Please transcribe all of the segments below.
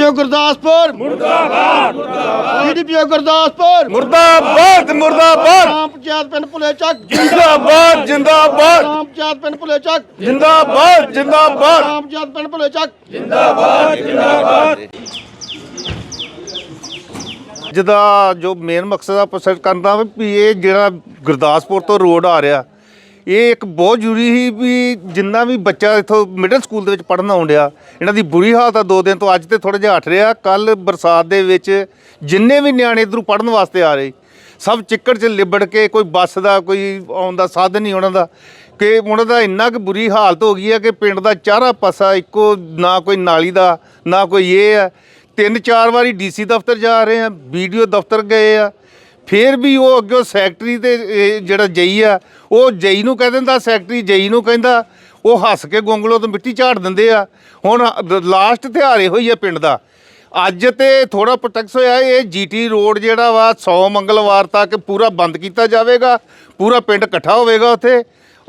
ਜੀਡੀਪੀਓ ਗੁਰਦਾਸਪੁਰ। ਮੁਰਦਾਬਾਦ। ਜੀਡੀਪੀਓ ਗੁਰਦਾਸਪੁਰ? ਮੁਰਦਾਬਾਦ ਮੁਰਦਾਬਾਦ। ਗ੍ਰਾਮ ਪੰਚਾਇਤ ਪਿੰਡ ਭੁਲੇ ਚੱਕ। ਜਿੰਦਾਬਾਦ ਜਿੰਦਾਬਾਦ। ਗ੍ਰਾਮ ਪੰਚਾਇਤ ਪਿੰਡ ਭੁਲੇ ਚੱਕ। ਜਿੰਦਾਬਾਦ ਜਿੰਦਾਬਾਦ। ਗ੍ਰਾਮ ਪੰਚਾਇਤ ਪਿੰਡ ਭੁਲੇ ਚੱਕ। ਜਿਹਦਾ ਜੋ ਮੇਨ ਮਕਸਦ ਆ ਪ੍ਰਸੈਟ ਕਰਨ ਦਾ ਵੀ ਇਹ ਜਿਹੜਾ ਗੁਰਦਾਸਪੁਰ ਤੋਂ ਰੋਡ ਆ ਰਿਹਾ ਇਹ ਇੱਕ ਬਹੁਤ ਜ਼ਰੂਰੀ ਸੀ ਵੀ ਜਿੰਨਾ ਵੀ ਬੱਚਾ ਇਥੋਂ ਮਿਡਲ ਸਕੂਲ ਦੇ ਵਿੱਚ ਪੜ੍ਹਨ ਆਉਣ ਡਿਆ, ਇਹਨਾਂ ਦੀ ਬੁਰੀ ਹਾਲਤ ਆ ਦੋ ਦਿਨ ਤੋਂ, ਅੱਜ ਤੇ ਥੋੜਾ ਜਿਹਾ ਹਟ ਰਿਹਾ ਕੱਲ ਬਰਸਾਤ ਦੇ ਵਿੱਚ ਜਿੰਨੇ ਵੀ ਨਿਆਣੇ ਇਧਰੋਂ ਪੜ੍ਹਨ ਵਾਸਤੇ ਆ ਰਹੇ, ਸਭ ਚਿੱਕੜ 'ਚ ਲਿਬੜ ਕੇ ਕੋਈ ਬੱਸ ਦਾ, ਕੋਈ ਆਉਣ ਦਾ ਸਾਧਨ ਨਹੀਂ ਉਹਨਾਂ ਦਾ, ਕਿ ਉਹਨਾਂ ਦਾ ਇੰਨਾ ਕੁ ਬੁਰੀ ਹਾਲਤ ਹੋ ਗਈ ਹੈ ਕਿ ਪਿੰਡ ਦਾ ਚਾਰਾ ਪਾਸਾ ਇੱਕੋ, ਨਾ ਕੋਈ ਨਾਲੀ ਦਾ, ਨਾ ਕੋਈ ਇਹ ਹੈ ਤਿੰਨ ਚਾਰ ਵਾਰੀ ਡੀਸੀ ਦਫ਼ਤਰ ਜਾ ਰਹੇ ਆ ਵੀਡੀਓ ਦਫ਼ਤਰ ਗਏ ਆ ਫਿਰ ਵੀ ਉਹ ਅੱਗੇ ਸੈਕਟਰੀ ਤੇ, ਇਹ ਜਿਹੜਾ ਜਈ ਆ, ਉਹ ਜਈ ਨੂੰ ਕਹਿ ਦਿੰਦਾ, ਸੈਕਟਰੀ ਜਈ ਨੂੰ ਕਹਿੰਦਾ, ਉਹ ਹੱਸ ਕੇ ਗੋਂਗਲੋ ਤੋਂ ਮਿੱਟੀ ਝਾੜ ਦਿੰਦੇ ਆ। ਹੁਣ ਲਾਸਟ ਤਿਉਹਾਰ ਇਹੋ ਹੀ ਆ ਪਿੰਡ ਦਾ। ਅੱਜ ਤੇ ਥੋੜਾ ਪ੍ਰੋਟੈਕਸ ਹੋਇਆ, ਇਹ ਜੀਟੀ ਰੋਡ ਜਿਹੜਾ ਵਾ 100 ਮੰਗਲਵਾਰ ਤੱਕ ਪੂਰਾ ਬੰਦ ਕੀਤਾ ਜਾਵੇਗਾ, ਪੂਰਾ ਪਿੰਡ ਇਕੱਠਾ ਹੋਵੇਗਾ ਉੱਥੇ।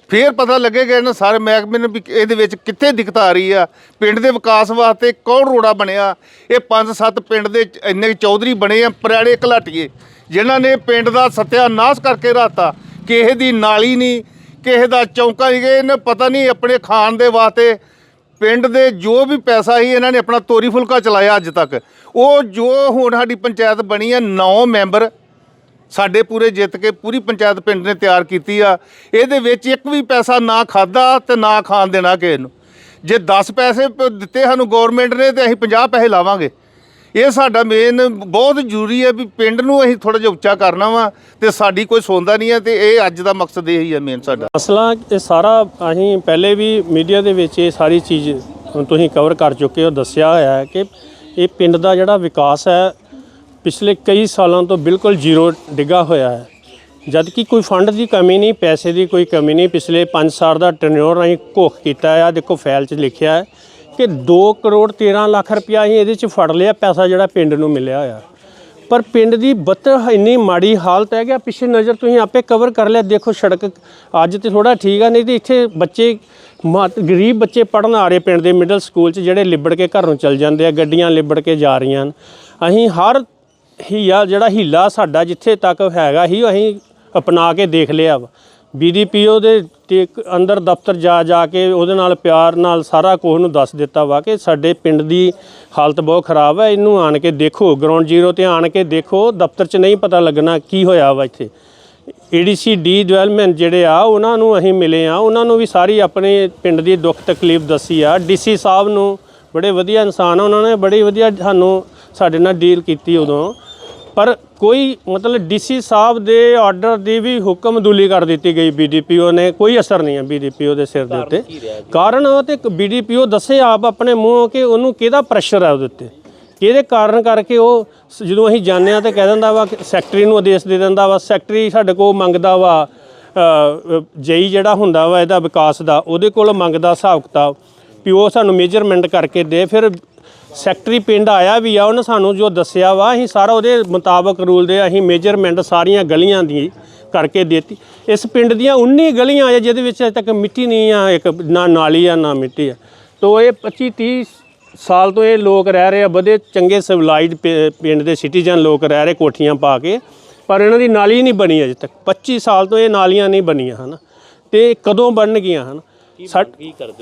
ਫੇਰ ਪਤਾ ਲੱਗੇਗਾ ਇਹਨਾਂ ਸਾਰੇ ਮਹਿਕਮੇ ਨੂੰ ਵੀ ਇਹਦੇ ਵਿੱਚ ਕਿੱਥੇ ਦਿੱਕਤ ਆ ਰਹੀ ਆ। ਪਿੰਡ ਦੇ ਵਿਕਾਸ ਵਾਸਤੇ ਕੌਣ ਰੋੜਾ ਬਣਿਆ? ਇਹ ਪੰਜ ਸੱਤ ਪਿੰਡ ਦੇ ਇੰਨੇ ਕੁ ਚੌਧਰੀ ਬਣੇ ਆ ਪਰਾੜੇ ਘਲਾਟੀਏ। ਜਿਨ੍ਹਾਂ ਨੇ ਪਿੰਡ ਦਾ ਸਤਿਆਨਾਸ਼ ਕਰਕੇ ਰਾਤਾ ਕਿਸੇ ਦੀ ਨਾਲੀ ਨਹੀਂ, ਕਿਸੇ ਦਾ ਚੌਂਕਾ ਨਹੀਂ ਇਹਨੇ ਪਤਾ ਨਹੀਂ ਆਪਣੇ ਖਾਣ ਦੇ ਵਾਸਤੇ ਪਿੰਡ ਦੇ ਜੋ ਵੀ ਪੈਸਾ ਸੀ, ਇਹਨਾਂ ਨੇ ਆਪਣਾ ਤੋਰੀ ਫੁਲਕਾ ਚਲਾਇਆ ਅੱਜ ਤੱਕ। ਉਹ ਜੋ ਹੁਣ ਸਾਡੀ ਪੰਚਾਇਤ ਬਣੀ ਹੈ 9 ਮੈਂਬਰ ਸਾਡੇ ਪੂਰੇ ਜਿੱਤ ਕੇ ਪੂਰੀ ਪੰਚਾਇਤ ਪਿੰਡ ਨੇ ਤਿਆਰ ਕੀਤੀ ਆ। ਇਹਦੇ ਵਿੱਚ ਇੱਕ ਵੀ ਪੈਸਾ ਨਾ ਖਾਦਾ ਤੇ ਨਾ ਖਾਣ ਦੇਣਾ ਕਿਸੇ ਨੂੰ। ਜੇ 10 ਪੈਸੇ ਦਿੱਤੇ ਸਾਨੂੰ ਗਵਰਨਮੈਂਟ ਨੇ, ਤੇ ਅਸੀਂ 50 ਪੈਸੇ ਲਾਵਾਂਗੇ। ਇਹ ਸਾਡਾ ਮੇਨ ਬਹੁਤ ਜ਼ਰੂਰੀ ਹੈ ਵੀ ਪਿੰਡ ਨੂੰ ਅਸੀਂ ਥੋੜਾ ਜਿਹਾ ਉੱਚਾ ਕਰਨਾ ਵਾ ਤੇ ਸਾਡੀ ਕੋਈ ਸੌਂਦਾ ਨਹੀਂ ਹੈ ਤੇ ਇਹ ਅੱਜ ਦਾ ਮਕਸਦ ਇਹ ਹੀ ਹੈ ਮੇਨ ਸਾਡਾ। ਮਸਲਾ ਇਹ ਸਾਰਾ ਅਸੀਂ ਪਹਿਲੇ ਵੀ ਮੀਡੀਆ ਦੇ ਵਿੱਚ ਇਹ ਸਾਰੀ ਚੀਜ਼ ਤੁਸੀਂ ਕਵਰ ਕਰ ਚੁੱਕੇ ਹੋ, ਦੱਸਿਆ ਹੋਇਆ ਹੈ ਕਿ ਇਹ ਪਿੰਡ ਦਾ ਜਿਹੜਾ ਵਿਕਾਸ ਹੈ, ਪਿਛਲੇ ਕਈ ਸਾਲਾਂ ਤੋਂ ਬਿਲਕੁਲ ਜ਼ੀਰੋ ਡਿੱਗਾ ਹੋਇਆ ਹੈ। ਜਦ ਕਿ ਕੋਈ ਫੰਡ ਦੀ ਕਮੀ ਨਹੀਂ, ਪੈਸੇ ਦੀ ਕੋਈ ਕਮੀ ਨਹੀਂ, ਪਿਛਲੇ 5 ਸਾਲ ਦਾ ਟਰਨਓਵਰ ਅਸੀਂ ਘੋਖ ਕੀਤਾ ਆ ਦੇਖੋ ਫਾਈਲ 'ਚ ਲਿਖਿਆ ਹੈ। ਕਿ 2 ਕਰੋੜ 13 ਲੱਖ ਰੁਪਇਆ ਅਸੀਂ ਇਹਦੇ 'ਚ ਫੜ ਲਿਆ, ਪੈਸਾ ਜਿਹੜਾ ਪਿੰਡ ਨੂੰ ਮਿਲਿਆ ਹੋਇਆ। ਪਰ ਪਿੰਡ ਦੀ ਬੱਤਰ ਇੰਨੀ ਮਾੜੀ ਹਾਲਤ ਹੈ ਕਿ ਆਹ ਪਿੱਛੇ ਨਜ਼ਰ ਤੁਸੀਂ ਆਪੇ ਕਵਰ ਕਰ ਲਿਆ। ਦੇਖੋ ਸੜਕ ਅੱਜ ਤੇ ਥੋੜਾ ਠੀਕ ਆ, ਨਹੀਂ ਤੇ ਇੱਥੇ ਬੱਚੇ, ਮਾਤ- ਗਰੀਬ ਬੱਚੇ ਪੜਨ ਆ ਰਹੇ ਪਿੰਡ ਦੇ ਮਿਡਲ ਸਕੂਲ 'ਚ, ਜਿਹੜੇ ਲਿਬੜ ਕੇ ਘਰੋਂ ਚਲ ਜਾਂਦੇ ਆ, ਗੱਡੀਆਂ ਲਿਬੜ ਕੇ ਜਾ ਰਹੀਆਂ ਹਨ। ਅਸੀਂ ਹਰ ਹੀਆ, ਜਿਹੜਾ ਹੀਲਾ ਸਾਡਾ ਜਿੱਥੇ ਤੱਕ ਹੈਗਾ ਹੀ ਅਸੀਂ ਅਪਣਾ ਕੇ ਦੇਖ ਲਿਆ ਵਾ। ਬੀਡੀਪੀਓ ਦੇ ਤੇ ਅੰਦਰ ਦਫ਼ਤਰ ਜਾ ਜਾ ਕੇ ਉਹਦੇ ਨਾਲ ਪਿਆਰ ਨਾਲ ਸਾਰਾ ਕੁਝ ਨੂੰ ਦੱਸ ਦਿੱਤਾ ਵਾ ਕਿ ਸਾਡੇ ਪਿੰਡ ਦੀ ਹਾਲਤ ਬਹੁਤ ਖਰਾਬ ਹੈ, ਇਹਨੂੰ ਆਣ ਕੇ ਦੇਖੋ ਗਰਾਊਂਡ ਜ਼ੀਰੋ ਤੇ ਆਣ ਕੇ ਦੇਖੋ, ਦਫ਼ਤਰ 'ਚ ਨਹੀਂ ਪਤਾ ਲੱਗਣਾ ਕੀ ਹੋਇਆ ਵਾ ਇੱਥੇ। ਏਡੀਸੀ ਡੀ ਡਿਵੈਲਪਮੈਂਟ ਜਿਹੜੇ ਆ, ਉਹਨਾਂ ਨੂੰ ਅਸੀਂ ਮਿਲੇ ਆ, ਉਹਨਾਂ ਨੂੰ ਵੀ ਸਾਰੀ ਆਪਣੇ ਪਿੰਡ ਦੀ ਦੁੱਖ ਤਕਲੀਫ ਦੱਸੀ ਆ। ਡੀਸੀ ਸਾਹਿਬ ਨੂੰ ਬੜੇ ਵਧੀਆ ਇਨਸਾਨ ਆ, ਉਹਨਾਂ ਨੇ ਬੜੀ ਵਧੀਆ ਸਾਨੂੰ ਸਾਡੇ ਨਾਲ ਡੀਲ ਕੀਤੀ ਉਦੋਂ। ਪਰ ਕੋਈ ਮਤਲਬ ਡੀਸੀ ਸਾਹਿਬ ਦੇ ਆਰਡਰ ਦੀ ਵੀ ਹੁਕਮਦੁਲੀ ਕਰ ਦਿੱਤੀ ਗਈ ਬੀਡੀਪੀਓ ਨੇ ਕੋਈ ਅਸਰ ਨਹੀਂ ਹੈ ਬੀਡੀਪੀਓ ਦੇ ਸਿਰ ਦੇ ਉੱਤੇ। ਕਾਰਨ ਉਹ ਤੇ ਬੀਡੀਪੀਓ ਦੱਸੇ ਆਪ ਆਪਣੇ ਮੂੰਹੋਂ ਕਿ ਉਹਨੂੰ ਕਿਹਦਾ ਪ੍ਰੈਸ਼ਰ ਹੈ ਉਹਦੇ ਉੱਤੇ? ਕਿਹਦੇ ਕਾਰਨ ਕਰਕੇ ਉਹ ਜਦੋਂ ਅਸੀਂ ਜਾਂਦੇ ਆ ਤੇ ਕਹਿ ਦਿੰਦਾ ਵਾ ਕਿ ਸੈਕਟਰੀ ਨੂੰ ਆਦੇਸ਼ ਦੇ ਦਿੰਦਾ ਵਾ ਸੈਕਟਰੀ ਸਾਡੇ ਕੋਲ ਮੰਗਦਾ ਵਾ ਜਈ ਜਿਹੜਾ ਹੁੰਦਾ ਵਾ ਇਹਦਾ ਵਿਕਾਸ ਦਾ ਉਹਦੇ ਕੋਲ ਮੰਗਦਾ ਹਿਸਾਬ ਕਿਤਾਬ ਵੀ ਉਹ ਸਾਨੂੰ ਮੇਜਰਮੈਂਟ ਕਰਕੇ ਦੇ ਫਿਰ ਸੈਕਟਰੀ ਪਿੰਡ ਆਇਆ ਵੀ ਆ, ਉਹਨੇ ਸਾਨੂੰ ਜੋ ਦੱਸਿਆ ਵਾ, ਅਸੀਂ ਸਾਰਾ ਉਹਦੇ ਮੁਤਾਬਕ ਰੂਲ ਦੇ ਅਸੀਂ ਮੇਜਰਮੈਂਟ ਸਾਰੀਆਂ ਗਲੀਆਂ ਦੀ ਕਰਕੇ ਦਿੱਤੀ। ਇਸ ਪਿੰਡ ਦੀਆਂ 19 ਗਲੀਆਂ ਆ, ਜਿਹਦੇ ਵਿੱਚ ਅਜੇ ਤੱਕ ਮਿੱਟੀ ਨਹੀਂ ਆ, ਇੱਕ ਨਾ ਨਾਲੀ ਆ, ਨਾ ਮਿੱਟੀ ਆ। ਤੋ ਇਹ 25 30 ਸਾਲ ਤੋਂ ਇਹ ਲੋਕ ਰਹਿ ਰਹੇ ਆ ਬੜੇ ਚੰਗੇ ਸਿਵਲਾਈਜ਼ਡ ਪਿੰਡ ਦੇ ਸਿਟੀਜ਼ਨ ਲੋਕ ਰਹਿ ਰਹੇ ਕੋਠੀਆਂ ਪਾ ਕੇ, ਪਰ ਇਹਨਾਂ ਦੀ ਨਾਲੀ ਨਹੀਂ ਬਣੀ ਅਜੇ ਤੱਕ। 25 ਸਾਲ ਤੋਂ ਇਹ ਨਾਲੀਆਂ ਨਹੀਂ ਬਣੀਆਂ ਹਨ। ਤੇ ਕਦੋਂ ਬਣਨਗੀਆਂ ਹਨ? ਸਾ-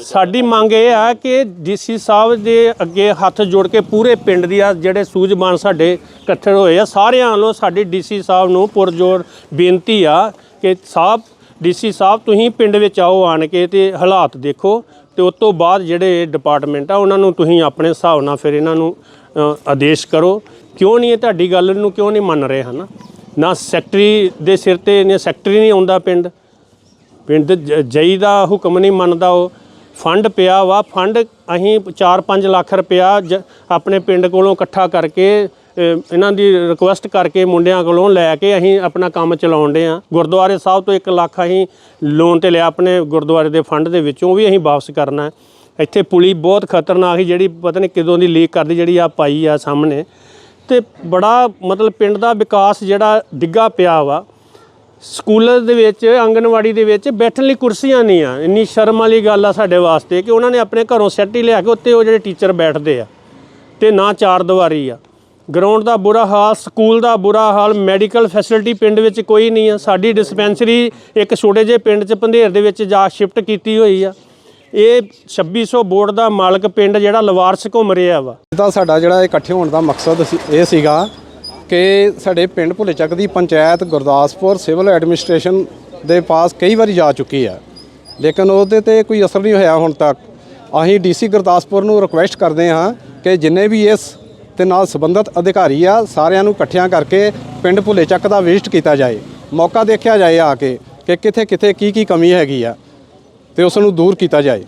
ਸਾਡੀ ਮੰਗ ਇਹ ਆ ਕਿ ਡੀਸੀ ਸਾਹਿਬ ਦੇ ਅੱਗੇ ਹੱਥ ਜੋੜ ਕੇ ਪੂਰੇ ਪਿੰਡ ਦੀ ਆ ਜਿਹੜੇ ਸੂਝਵਾਨ ਸਾਡੇ ਇਕੱਠੇ ਹੋਏ ਆ ਸਾਰਿਆਂ ਵੱਲੋਂ ਸਾਡੀ ਡੀਸੀ ਸਾਹਿਬ ਨੂੰ ਪੁਰਜੋਰ ਬੇਨਤੀ ਆ ਕਿ ਸਾਹਿਬ ਡੀਸੀ ਸਾਹਿਬ ਤੁਸੀਂ ਪਿੰਡ ਵਿੱਚ ਆਓ ਆਣ ਕੇ ਤੇ ਹਾਲਾਤ ਦੇਖੋ ਤੇ ਉਸ ਤੋਂ ਬਾਅਦ ਜਿਹੜੇ ਡਿਪਾਰਟਮੈਂਟ ਆ ਉਹਨਾਂ ਨੂੰ ਤੁਸੀਂ ਆਪਣੇ ਹਿਸਾਬ ਨਾਲ ਫਿਰ ਇਹਨਾਂ ਨੂੰ ਅ, ਆਦੇਸ਼ ਕਰੋ। ਕਿਉਂ ਨਹੀਂ ਇਹ ਤੁਹਾਡੀ ਗੱਲ ਨੂੰ ਕਿਉਂ ਨਹੀਂ ਮੰਨ ਰਹੇ ਹਨ? ਨਾ ਸੈਕਟਰੀ ਦੇ ਸਿਰ ਤੇ ਨੇ ਸੈਕਟਰੀ ਨਹੀਂ ਆਉਂਦਾ ਪਿੰਡ। ਪਿੰਡ ਜ- ਜਈ ਦਾ ਹੁਕਮ ਨਹੀਂ ਮੰਨਦਾ ਉਹ। ਫੰਡ ਪਿਆ ਵਾ, ਫੰਡ ਅਸੀਂ 4-5 ਲੱਖ ਰੁਪਇਆ ਜ- ਆਪਣੇ ਪਿੰਡ ਕੋਲੋਂ ਇਕੱਠਾ ਕਰਕੇ ਇਹਨਾਂ ਦੀ ਰਿਕੁਐਸਟ ਕਰਕੇ ਮੁੰਡਿਆਂ ਕੋਲੋਂ ਲੈ ਕੇ ਅਸੀਂ ਆਪਣਾ ਕੰਮ ਚਲਾਉਂਦੇ ਆ ਗੁਰਦੁਆਰੇ ਸਾਹਿਬ ਤੋਂ 1 ਲੱਖ ਅਸੀਂ ਲੋਨ ਤੇ ਲਿਆ ਆਪਣੇ ਗੁਰਦੁਆਰੇ ਦੇ ਫੰਡ ਦੇ ਵਿੱਚੋਂ ਵੀ ਅਸੀਂ ਵਾਪਸ ਕਰਨਾ ਇੱਥੇ ਪੁਲੀ ਬਹੁਤ ਖਤਰਨਾਕ ਸੀ, ਜਿਹੜੀ ਪਤਾ ਨਹੀਂ ਕਿਦੋਂ ਦੀ ਲੀਕ ਕਰਦੀ, ਜਿਹੜੀ ਆ ਪਾਈ ਆ ਸਾਹਮਣੇ। ਤੇ ਬੜਾ ਮਤਲਬ ਪਿੰਡ ਦਾ ਵਿਕਾਸ ਜਿਹੜਾ ਡਿੱਗਾ ਪਿਆ ਵਾ। ਸਕੂਲ ਦੇ ਵਿੱਚ, ਆਂਗਨਵਾੜੀ ਦੇ ਵਿੱਚ ਬੈਠਣ ਲਈ ਕੁਰਸੀਆਂ ਨਹੀਂ ਆ। ਇੰਨੀ ਸ਼ਰਮ ਵਾਲੀ ਗੱਲ ਆ ਸਾਡੇ ਵਾਸਤੇ ਕਿ ਉਹਨਾਂ ਨੇ ਆਪਣੇ ਘਰੋਂ ਸੈੱਟ ਹੀ ਲਿਆ ਕੇ ਉੱਤੇ ਉਹ ਜਿਹੜੇ ਟੀਚਰ ਬੈਠਦੇ ਆ ਤੇ ਨਾ ਚਾਰ ਦੀਵਾਰੀ ਆ। ਗਰਾਊਂਡ ਦਾ ਬੁਰਾ ਹਾਲ, ਸਕੂਲ ਦਾ ਬੁਰਾ ਹਾਲ, ਮੈਡੀਕਲ ਫੈਸਿਲਿਟੀ ਪਿੰਡ ਵਿੱਚ ਕੋਈ ਨਹੀਂ ਆ। ਸਾਡੀ ਡਿਸਪੈਂਸਰੀ ਇੱਕ ਛੋਟੇ ਜਿਹੇ ਪਿੰਡ 'ਚ ਪੰਧੇਰ ਦੇ ਵਿੱਚ ਜਾ ਸ਼ਿਫਟ ਕੀਤੀ ਹੋਈ ਆ। ਇਹ 2600 ਬੋਰਡ ਦਾ ਮਾਲਕ ਪਿੰਡ ਜਿਹੜਾ ਲਵਾਰਸ ਘੁੰਮ ਰਿਹਾ ਵਾ। ਤਾਂ ਸਾਡਾ ਜਿਹੜਾ ਇਕੱਠੇ ਹੋਣ ਦਾ ਮਕਸਦ ਸੀ- ਇਹ ਸੀਗਾ ਕਿ ਸਾਡੇ ਪਿੰਡ ਭੁੱਲੇਚੱਕ ਦੀ ਪੰਚਾਇਤ ਗੁਰਦਾਸਪੁਰ ਸਿਵਲ ਐਡਮਿਨਿਸਟ੍ਰੇਸ਼ਨ ਦੇ ਪਾਸ ਕਈ ਵਾਰੀ ਜਾ ਚੁੱਕੀ ਹੈ। ਲੇਕਿਨ ਉਹਦੇ ਤੇ ਕੋਈ ਅਸਰ ਨਹੀਂ ਹੋਇਆ ਹੁਣ ਤੱਕ। ਅਸੀਂ ਡੀਸੀ ਗੁਰਦਾਸਪੁਰ ਨੂੰ ਰਿਕੁਐਸਟ ਕਰਦੇ ਹਾਂ ਕਿ ਜਿੰਨੇ ਵੀ ਇਸ ਤੇ ਨਾਲ ਸੰਬੰਧਿਤ ਅਧਿਕਾਰੀ ਆ, ਸਾਰਿਆਂ ਨੂੰ ਇਕੱਠਿਆਂ ਕਰਕੇ ਪਿੰਡ ਭੁੱਲੇਚੱਕ ਦਾ ਵਿਜ਼ਿਟ ਕੀਤਾ ਜਾਏ। ਮੌਕਾ ਦੇਖਿਆ ਜਾਏ ਆ ਕੇ ਕਿ ਕਿੱਥੇ ਕਿੱਥੇ ਕੀ ਕੀ ਕਮੀ ਹੈਗੀ ਆ ਤੇ ਉਸ ਨੂੰ ਦੂਰ ਕੀਤਾ ਜਾਏ।